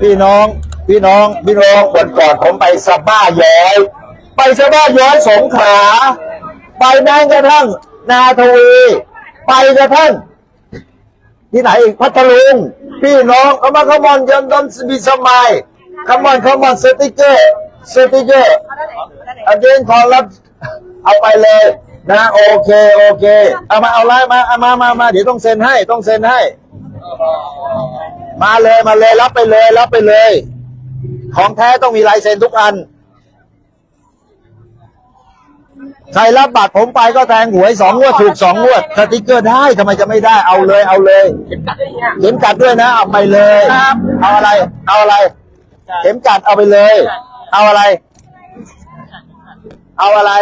พี่น้อง พี่น้อง พี่น้องวันก่อนผมไปสบ้าย้อย ไปสบ้าย้อยสงขลาไปแม้กระทั่ง นาทวี ไปกระทั่งที่ไหนอีกพัทลุง พี่น้องเขามาขมอนยันดอนบีสมัยขมอนขมอนสติกเกอร์สติกเกอร์อันเดนขอรับเอาไปเลยนะโอเคโอเค เอามาเอาไลน์มาเอามามามาเดี๋ยวต้องเซ็นให้ต้องเซ็นให้ มาเลยมาเลยรับไปเลยรับไปเลย ของแท้ต้องมีลายเซ็นทุกอัน ใครรับบัตรผมไปก็แทงหวยสองงวดถูกสองงวดสติกเกอร์ได้ทำไมจะไม่ได้เอาเลยเอาเลยเข็มกัดด้วยนะเอาไปเลยเอาอะไร เอาอะไร เข็มกัดเอาไปเลย เอาอะไร เอาอะไร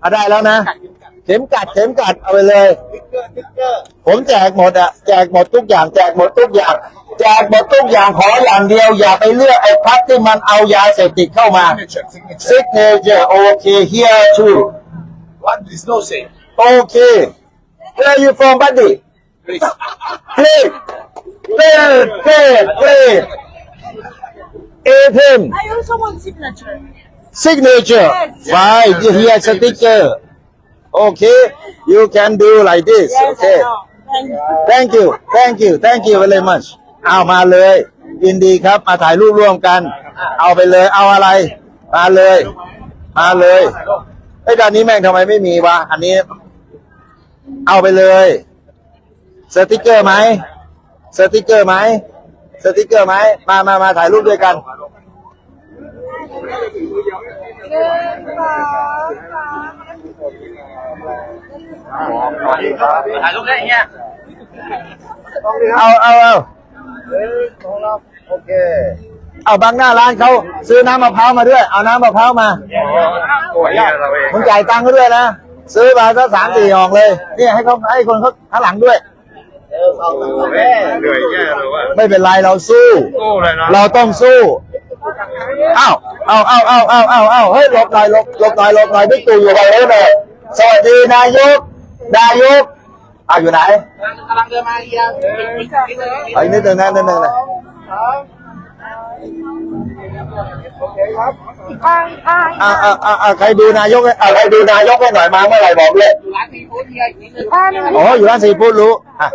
เอาได้แล้วนะ เข็มกัดเข็มกัดเอาไปเลย ผมแจกหมดอะแจกหมดทุกอย่าง แจกหมดทุกอย่าง แจกหมดทุกอย่างขออย่างเดียว อย่าไปเลือกไอ้พักที่มันเอายาเสพติดเข้ามา signature โอเค here too What is no say? โอเค where are you from buddy Please. great great great great ATM I also want signature. signature Yes. right here sticker okay you can do like this Yes, okay I know. Thank you. thank you thank you thank you very much เอามาเลยยินดีครับมาถ่ายรูปร่วมกัน เอาไปเลยเอาอะไร มาเลย มาเลยไอ้ยด้านนี้แม่งทำไมไม่มีวะอันนี้ เอาไปเลยสติกเกอร์ไหมสติกเกอร์ไหมสติกเกอร์ไหมมามามาถ่ายรูปด้วยกัน ถ่ายรูปได้เงี้ยเอาเอาเอาโอเค เอาบางหน้าร้านเขาซื้อน้ำมะพร้าวมาด้วย เอาน้ำมะพร้าวมาโอ้ยเราเองมึงจ่ายตังค์เขาด้วยนะ ซื้อมาสักสามสี่ออกเลยนี่ให้เขาให้คนเขาข้างหลังด้วยเหนื่อยแย่เลยว่าไม่เป็นไรเราสู้โอ้เลยนะเราต้องสู้เอ้าเอาเอาเอาเอาเอาเอาเฮ้ยหลบหน่อยหลบหลบหน่อยหลบหน่อยบิ๊กตู่อยู่ไหนเลย สวัสดีนายก นายกเอาอยู่ไหนกำลังเดินมาเฮียไปนิดนึงนะนิดนึงนะอ่าอ่าอ่าอ่าใครดูนายกอ่าใครดูนายกให้หน่อยมาเมื่อไหร่บอกเลยร้านซีฟู้ดเฮียอีกนิดนึงอ๋ออยู่ร้านซีฟู้ดรู้อะ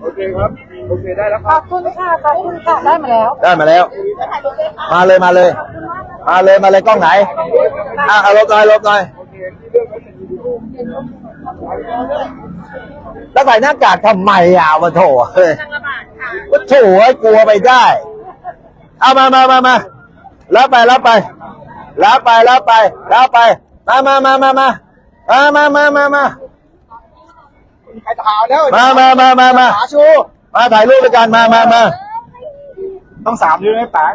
โอเคครับโอเคได้แล้วขอบคุณค่ะขอบคุณค่ะได้มาแล้ว ได้มาแล้ว มาเลยมาเลย มาเลยมาเลยกล้องไหน อะเอาลบหน่อยลบหน่อยแล้วใส่หน้ากากทำไมอะวะโถเฮ้ยว่าโถไอ้กลัวไปได้ เอามามามามารับไปรับไปรับไปรับไปรับไปมามามามามามามามามามาใครถามแล้วมามามามามาหาชูมาถ่ายรูปด้วยกันมามามา ต้องสามด้วยไหมป๋า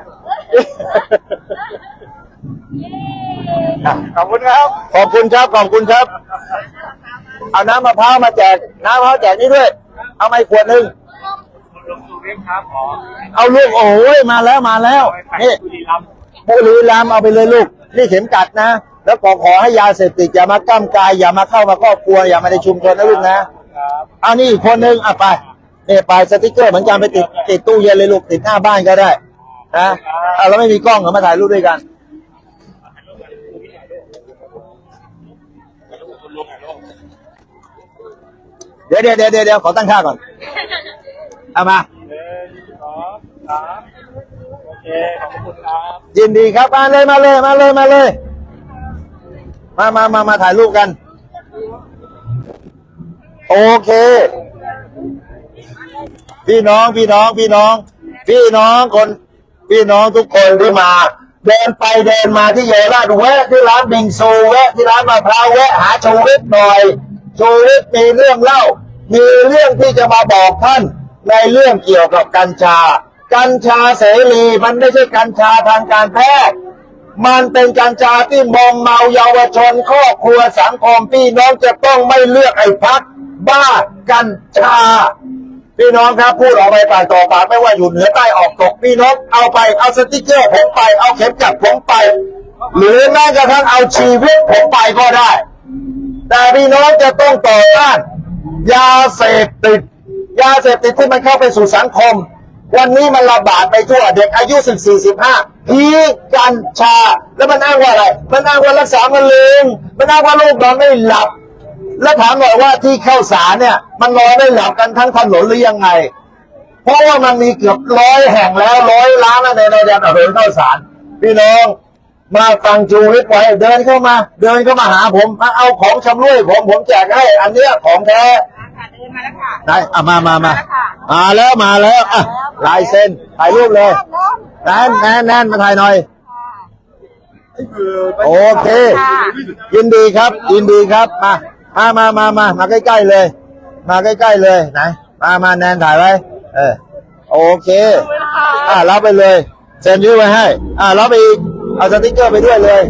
ขอบคุณครับ ขอบคุณครับ ขอบคุณครับ เอาน้ำมะพร้าวมาแจก น้ำมะพร้าวแจกนี่ด้วย เอามาอีกขวดหนึ่ง ลงสู่เรียกครับขอเอาลูกโอ้ยมาแล้วมาแล้วนี่ บุรีรัมย์บุรีรัมย์เอาไปเลยลูก นี่เข็มกัดนะ แล้วขอขอให้ยาเสพติดอย่ามาก้ามกาย อย่ามาเข้ามาครอบครัว อย่ามาในชุมชนนะลูกนะเอานี่อีกคนหนึ่งอะไป นี่ไปสติกเกอร์เหมือนกันไปติดติดตู้เย็นเลยลูกติดหน้าบ้านก็ได้นะอะแล้วไม่มีกล้องก็มาถ่ายรูปด้วยกันเดี๋ยวเดี๋ยวเดี๋ยวเดี๋ยวขอตั้งค่าก่อน เอามาหนึ่งสองสามโอเคขอบคุณครับยินดีครับมาเลยมาเลยมาเลยมาเลย มามามามาถ่ายรูปกัน โอเค พี่น้องพี่น้องพี่น้อง พี่น้องคน พี่น้องทุกคนที่มา เดินไปเดินมาที่เยาวราชแวะที่ร้านบิงซูแวะที่ร้านมะพร้าวแวะหาชูวิทย์หน่อยชูวิทย์มีเรื่องเล่า มีเรื่องที่จะมาบอกท่านในเรื่องเกี่ยวกับกัญชา กัญชาเสรีมันไม่ใช่กัญชาทางการแพทย์มันเป็นกัญชาที่มอมเมาเยาวชนครอบครัวสังคมพี่น้องจะต้องไม่เลือกไอ้พักบ้ากัญชา พี่น้องครับพูดออกไปปากต่อปากไม่ว่าอยู่เหนือใต้ออกตกพี่น้องเอาไปเอาสติกเกอร์ผมไปเอาเข็มจับผมไป หรือแม้กระทั่งเอาชีวิตผมไปก็ได้ แต่พี่น้องจะต้องต่อต้านยาเสพติด ยาเสพติดที่มันเข้าไปสู่สังคม วันนี้มันระบาดไปทั่วเด็กอายุ 14 15พีกัญชา แล้วมันอ้างว่าอะไร มันอ้างว่ารักษามะเร็งมันอ้างว่าลูกนอนไม่หลับ แล้วถามหน่อยว่าที่เข้าสารเนี่ย มันนอนไม่หลับกันทั้งถนนหรือยังไง เพราะว่ามันมีเกือบร้อยแห่งแล้วร้อยล้านแล้วในในแดนอำเภอเข้าสารพี่น้องมาฟังชูวิทย์ไว้เดินเข้ามา เดินเข้ามาหาผมมาเอาของชำร่วยผมผมแจกให้ อันเนี้ยของแท้ค่ะเดินมาแล้วค่ะไหนอะมามามามาแล้วมาแล้วอะลายเซ็นถ่ายรูปเลยแน่นแน่นแน่นมาถ่ายหน่อยโอเคยินดีครับยินดีครับมา มามามามามาใกล้ๆเลย มาใกล้ๆเลยไหนมามาแนนถ่ายไว้ เออ โอเค อะรับไปเลยเซ็นชื่อไว้ให้ อะรับไปอีกเอาสติ๊กเกอร์ไปด้วยเลย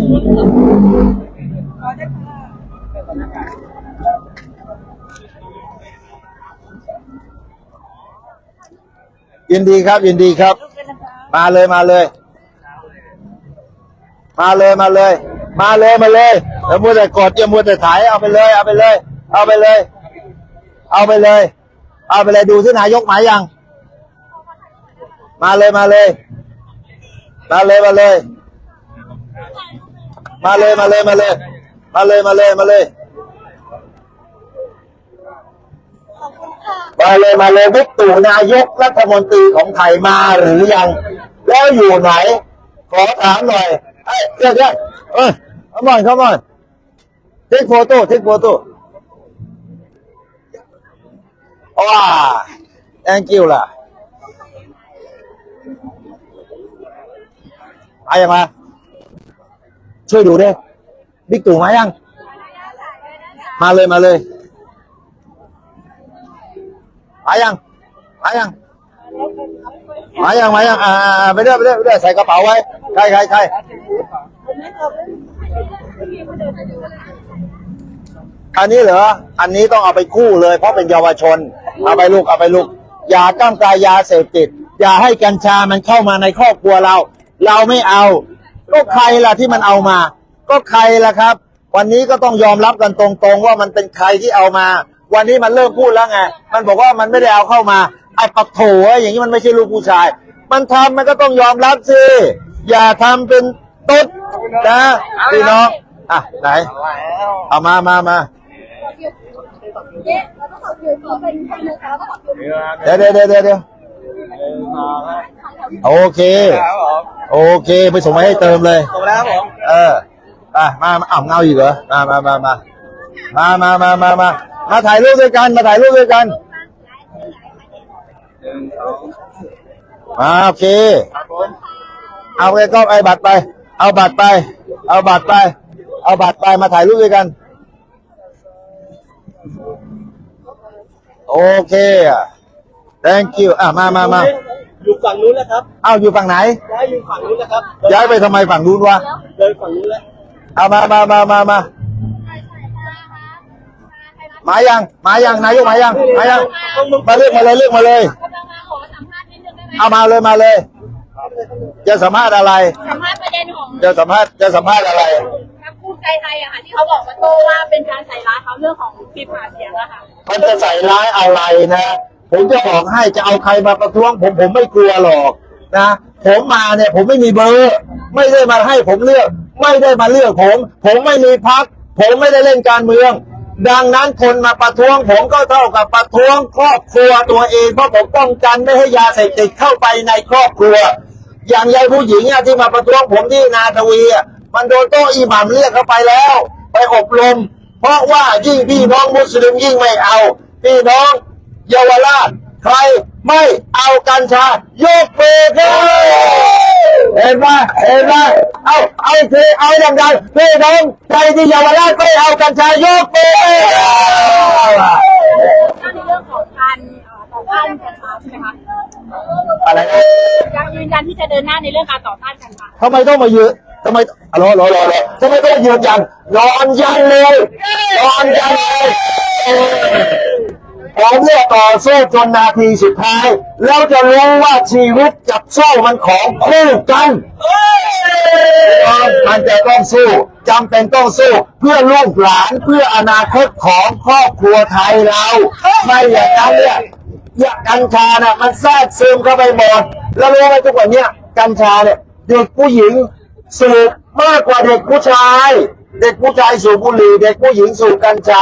ยินดีครับ ยินดีครับ มาเลยมาเลย มาเลยมาเลย มาเลยมาเลยอย่ามัวแต่กดอย่ามัวแต่ถ่ายเอาไปเลย เอาไปเลย เอาไปเลย เอาไปเลย เอาไปเลยดูที่นายกหมายยัง มาเลยมาเลย มาเลยมาเลย มาเลยมาเลยมาเลย มาเลยมาเลยมาเลยมาเลยมาเลยบิ๊กตู่นายกรัฐมนตรีของไทยมาหรือยัง แล้วอยู่ไหน ขอถามหน่อย Hey, yeah, yeah. Uh, come on, come on. Take photo, take photo. Wow, thank you lah. Ai em à? Chơi đủ đi. Bích tủ máy ăn. Mà lời, mà lời. Máy ăn, máy ăn. มายังมายังอ่าไปเรื่อยไปเรื่อยไปเรื่อยใส่กระเป๋าไว้ใครใครใคร อันนี้เหรอ อันนี้ต้องเอาไปคู่เลย เพราะเป็นเยาวชน เอาไปลูกเอาไปลูก อย่าก้ามกายยาเสพติด อย่าให้กัญชามันเข้ามาในครอบครัวเรา เราไม่เอา ก็ใครล่ะที่มันเอามา ก็ใครล่ะครับ วันนี้ก็ต้องยอมรับกันตรงๆ ว่ามันเป็นใครที่เอามา วันนี้มันเริ่มพูดแล้วไง มันบอกว่ามันไม่ได้เอาเข้ามา ไอ้ปักโถอยอย่างนี้มันไม่ใช่ลูกผู้ชาย มันทำมันก็ต้องยอมรับสิ อย่าทำเป็น ตุ๊ดนะพี่น้องอะไหน เอามามามาเย้เราต้องขอบคุณเขาเป็นคนนึงค่ะเราต้องขอบคุณเดี๋ยวเดี๋ยวเดี๋ยวเดี๋ยวเดี๋ยวโอเค โอเคไปส่งมาให้เติมเลยตรงแล้วผมเอออะมามาอ่ำเงาอีกเหรอมามามามามามามามามามาถ่ายรูปด้วยกัน มาถ่ายรูปด้วยกันมาโอเค เอาไปก็ไอ้บัตรไป เอาบัตรไป เอาบัตรไป เอาบัตรไปมาถ่ายรูปด้วยกัน โอเคอะ thank you อะมามามาอยู่ฝั่งนู้นแล้วครับเอาอยู่ฝั่งไหนย้ายอยู่ฝั่งนู้นแล้วครับย้ายไปทำไมฝั่งนู้นวะเดินฝั่งนู้นแล้วเอามามามามามามายังมายังนายกมายังมายังมาเรียกมาเลยเรียกมาเลยกำลังมาขอสัมภาษณ์นิดนึงได้ไหมเอามาเลยมาเลย จะสัมภาษณ์อะไร สัมภาษณ์ประเด็นของจะสัมภาษณ์จะสัมภาษณ์อะไรพรรคภูมิใจไทยอะค่ะที่เขาบอกว่าโตว่าเป็นการใส่ร้ายเขาเรื่องของคลิปหาเสียงอะค่ะมันจะใส่ร้ายอะไรนะ ผมจะบอกให้จะเอาใครมาประท้วง ผมผมไม่กลัวหรอกนะ ผมมาเนี่ยผมไม่มีเบอร์ ไม่ได้มาให้ผมเลือก ไม่ได้มาเลือกผม ผมไม่มีพัก ผมไม่ได้เล่นการเมือง ดังนั้นคนมาประท้วง ผมก็เท่ากับประท้วงครอบครัวตัวเอง เพราะผมป้องกันไม่ให้ยาเสพติดเข้าไปในครอบครัว อย่างยายผู้หญิงอะที่มาประท้วงผมที่นาทวีอะมันโดนโต๊ะอิหมัมเรียกเข้าไปแล้ว ไปอบรม เพราะว่ายิ่งพี่น้องมุสลิมยิ่งไม่เอา พี่น้องเยาวราชใครไม่เอากัญชายกมือขึ้นเห็นไหมเห็นไหมเอาเอาอีกทีเอาดังๆพี่น้องใครที่เยาวราชไม่เอากัญชายกมือในเรื่องของการเอ่อต่อต้านกัญชาใช่ ยังยืนยันที่จะเดินหน้าในเรื่องการต่อต้านกันค่ะทำไมต้องมายืนทำไมรอรอรอรอทำไมต้องยืนยันนอนยันเลยนอนยันเลยผมเนี่ยต่อสู้จนนาทีสุดท้าย แล้วจะรู้ว่าชีวิตกับโซ่มันของคู่กันมันจะต้องสู้จำเป็นต้องสู้ เพื่อลูกหลานเพื่ออนาคตของครอบครัวไทยเรา ไม่อย่างนั้นเนี่ย ยากัญชาน่ะมันแทรกซึมเข้าไปหมดแล้วรู้ไหมทุกวันเนี้ยกัญชาเนี่ยเด็กผู้หญิงสูบมากกว่าเด็กผู้ชาย เด็กผู้ชายสูบบุหรี่เด็กผู้หญิงสูบกัญชา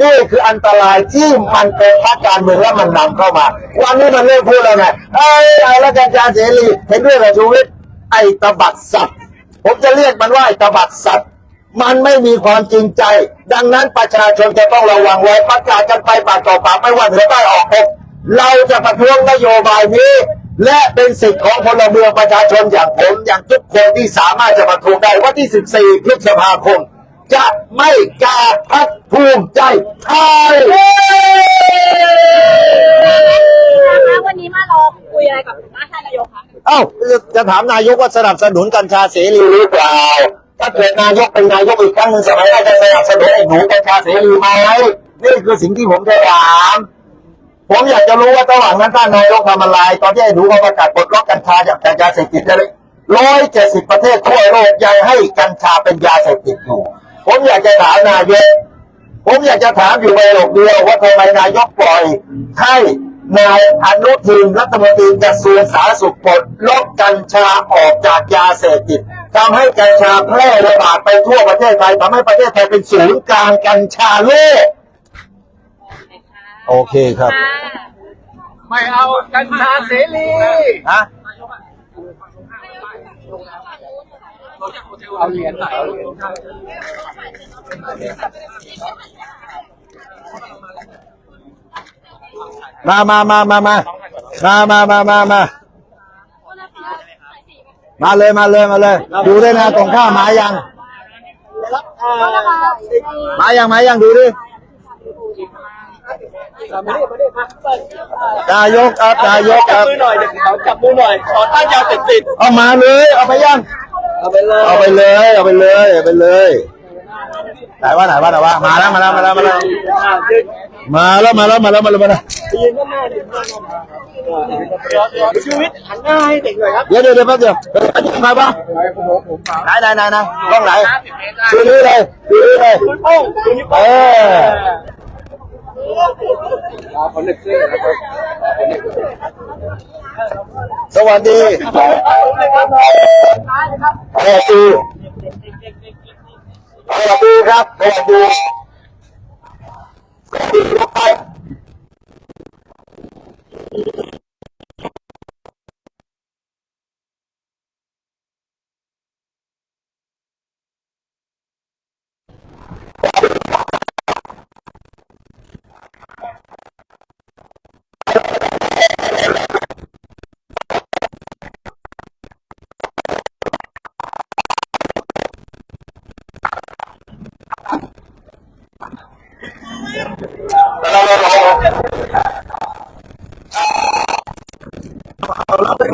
นี่คืออันตรายที่มันเป็นพรรคการเมืองแล้วมันนำเข้ามา วันนี้มันเริ่มพูดแล้วไงเอ้ยเอาแล้วกัญชาเสรีเห็นด้วยกับชูวิทย์ไอ้ตบัดสัตว์ผมจะเรียกมันว่าไอ้ตบัดสัตว์มันไม่มีความจริงใจ ดังนั้นประชาชนจะต้องระวังไว้ประกาศกันไปปากต่อปากไม่ว่าเหนือใต้ออกตก เราจะประท้วงนโยบายนี้ และเป็นสิทธิ์ของพลเมืองประชาชนอย่างผมอย่างทุกคนที่สามารถจะประท้วงได้วันที่ 14 พฤษภาคม จะไม่กาพักภูมิใจไทยนะคะวันนี้มารอคุยอะไรกับหน้าท่านนายกคะเอ้าจะถามนายกว่าสนับสนุนกัญชาเสรีหรือเปล่าถ้าเกิดนายกเป็นนายกอีกครั้งหนึ่งสมัยหน้าจะสนับสนุนไอ้หนูกัญชาเสรีไหมนี่คือสิ่งที่ผมจะถาม ผมอยากจะรู้ว่าระหว่างนั้นท่านนายกทำอะไรตอนที่ไอ้หนูเขาประกาศปลดล็อกกัญชาจากกัญชาเสพติดเลยร้อยเจ็ดสิบประเทศทั่วโลกยังให้กัญชาเป็นยาเสพติดอยู่ ผมอยากจะถามนายกผมอยากจะถามอยู่ในหลกเดียวว่าทำไมนายกปล่อยให้นายอนุทินรัฐมนตรีกระทรวงสาธารณสุขปลดล็อกกัญชาออกจากยาเสพติดทำให้กัญชาแพร่ระบาดไปทั่วประเทศไทยทำให้ประเทศไทยเป็นศูนย์กลางกัญชาโลก โอเคครับค่ะไม่เอากัญชาเสรีฮะเอาเหรียญหน่อยมา มา มา มา มา มา มา มา มา มามาเลย มาเลย มาเลย ดูด้วยนะตรงข้ามมายัง มายัง มายังดูดิ นายกครับนายกคจับรับมือหน่อยเด็กเขาจับมือหน่อยต่อต้านยาเสพติดเอามาเลย เอาไปยังเอาไปเลยเอาไปเลยเอาไปเลยเอาไปเลยไหนว่าไหนว่าไหนว่ามาแล้วมาแล้วมาแล้วมาแล้วอ่ายืนมาแล้วมาแล้วมาแล้วมาแล้วมาแล้วยืนข้างหน้าดิเดี๋ยวเดี๋ยวชีวิตหันหน้าให้เด็กหน่อยครับเดี๋ยวเดี๋ยวเดี๋ยวแป๊บเดียวเดี๋ยวอันนี้มาปะไหนไหนไหนไหนกล้องไหนดูนี่เลยดูนี่เลยคุณโป้งคุณนิ้วเอโป้งอ คนเด็กเสื้อนะครับสวัสดีสวัสดีสวัสดีครับสวัสดี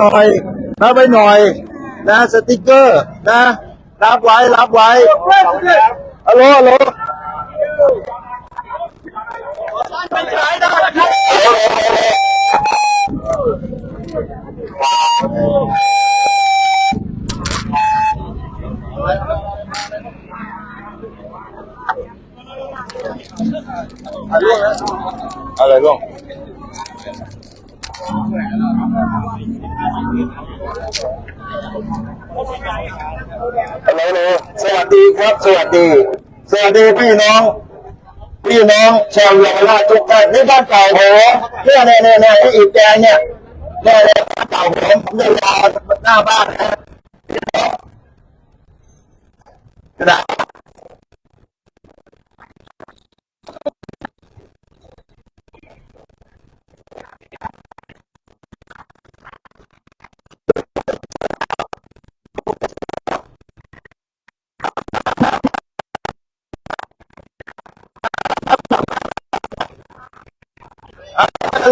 หน่อยรับไปหน่อย นะสติกเกอร์ นะรับไว้รับไว้ฮัลโหลฮัลโหลอะไรร่วงฮัลโหล ฮัลโหลสวัสดีครับ สวัสดี สวัสดีพี่น้อง พี่น้องชาวเยาวราชทุกท่านนี่บ้านเก่าผมเนี่ยเนี่ยเนี่ยเนี่ยไอ้อีกแดงเนี่ยเนี่ยเนี่ยบ้านเก่าผมผมจะรอหน้าบ้านนะกระดาษ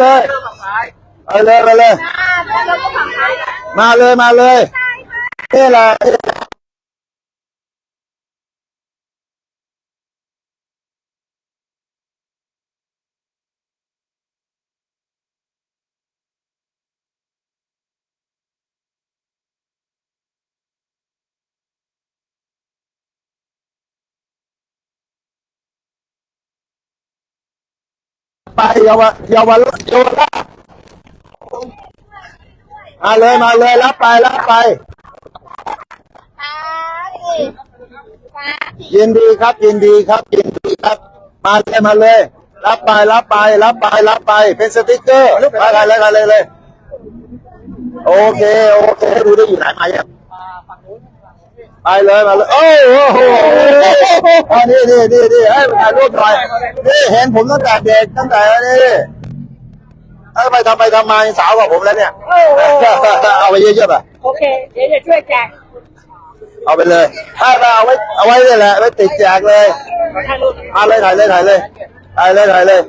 เลย ไปเลยไปเลยนายกก็ฝั่งซ้ายมาเลยมาเลยนี่แหละ ไปเยาวเยาวราชเยาวราชมาเลยมาเลยรับไปรับไป ยินดีครับยินดีครับยินดีครับ มาเลยมาเลย รับไปรับไปรับไปรับไป เป็นสติกเกอร์มาถ่ายเลยถ่ายเลยเลยโอเคโอเคดูได้อยู่ไหนมาเนี่ย ไปเลยมาเลยโอ้โหอ๋อนี่นี่นี่นี่ให้ถ่ายรูปหน่อยนี่เห็นผมตั้งแต่เด็กตั้งแต่นี่เอ้ยไปทำไปทำมาสาวกว่าผมแล้วเนี่ยเอาไปเยอะๆป่ะโอเค เดี๋ยวจะช่วยแจกเอาไปเลยถ้าเราเอาไว้เอาไว้นี่แหละไว้ติดแจกเลยมาเลยถ่ายเลยถ่ายเลยถ่ายเลยถ่ายเลย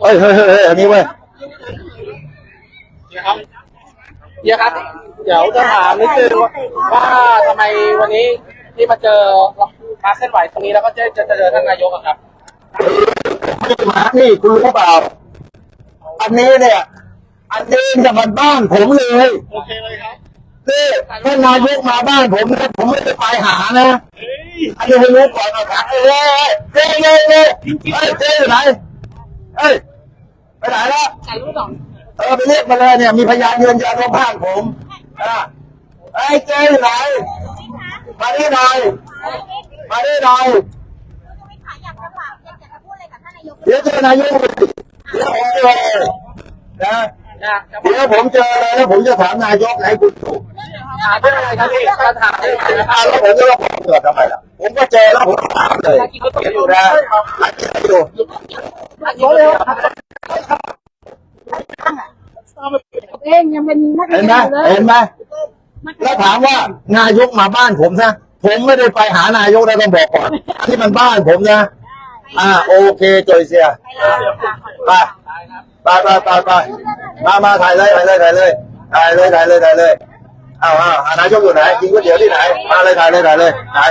เฮ้ยเฮ้ยเฮ้ยเฮ้ยอันนี้เว้ยครับ เดี๋ยวครับเดี๋ยวจะถามนิดนึงว่าทำไมวันนี้ที่มาเจอมาเคลื่อนไหวตรงนี้แล้วก็จะจะเจอท่านนายกอะครับมานี่คุณรู้เปล่า อันนี้เนี่ย อันนี้จะมันบ้านผมเลยโอเคเลยครับนี่ท่านนายกมาบ้านผมนะผมไม่ได้ไปหานะอันนี้ให้รู้ก่อนนะครับเอ้ยเจ๊เจ๊เจ๊เอ้ยเจ๊อยู่ไหนเอ้ยไปไหนแล้วถ่ายรูปก่อนเออไปเรียกมาเลยเนี่ยมีพยานยืนยันว่าบ้านผมอะไอ้เจ๊อยู่ไหนมาที่หน่อยมาที่หน่อยอยากจะฝากอยากจะพูดอะไรกับท่านนายกเดี๋ยวเจอนายกเดี๋ยวผมเจอเลยนะนะจะเดี๋ยวผมเจอเลยแล้วผมจะถามนายกให้คุณดูถามเรื่องอะไรครับพี่จะถามเรื่องอะไรนะคอะรับแล้วผมจะรับผมเกิดทำไมล่ะผมก็เจอแล้วผมถามเลยอยู่นะอันนี้อยู่เองยังเป็นนักเห็เรีนไหมยนอยู่เลยเห็นไหมแล้วถามว่านายกมาบ้านผมนะผมไม่ได้ไปหานายกนะต้องบอกก่อน ที่มันบ้านผมนะ อ่า โอเคจอยเสียไปไปไปไปไปมามาถ่ายเลยถ่ายเลยถ่ายเลยถ่ายเลยถ่ายเลยถ่ายเลยอ้าวอ้าวอ่านายกอยู่ไหนกินก๋วยเตี๋ยวที่ไหนมาเลยถ่ายเลยถ่ายเลยถ่าย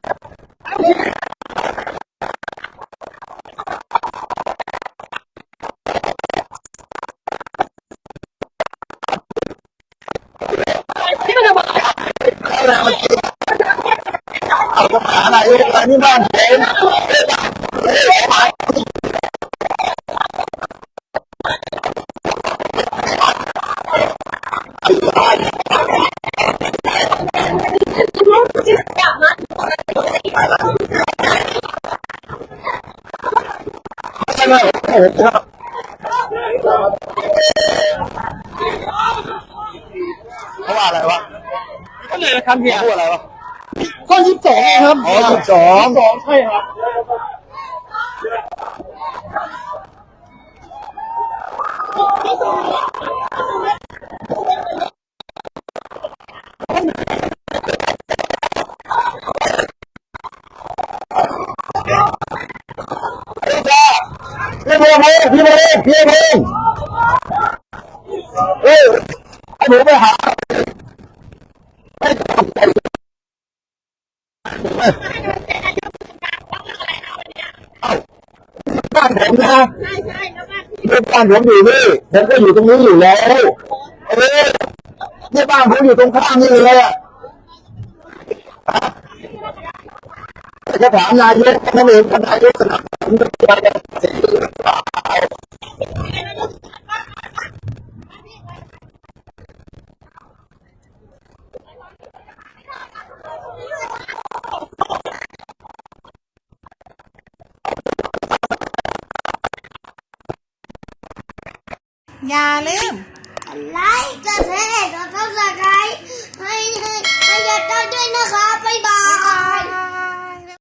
lại là những bạn trẻ Các bạn lại bạn. Cái này là khăn hiểm. สิบสองสองใช่ครับพี่โมงพี่โมงพี่โมงเฮ้ยไอ้หนูไปหาบ้านผมนะใช่ใช่แล้วก็บ้านผมอยู่นี่ผมก็อยู่ตรงนี้อยู่แล้วเออนี่บ้านผมอยู่ตรงข้ามนี่เลยอะจะถามนายกนั่นเองนายกสนับสนุนการเกษตรหรือเอย่าลืมไลค์กดแชร์กดซับสไครต์ให้ให้ให้ยายต้อยด้วยนะคะบ๊ายบาย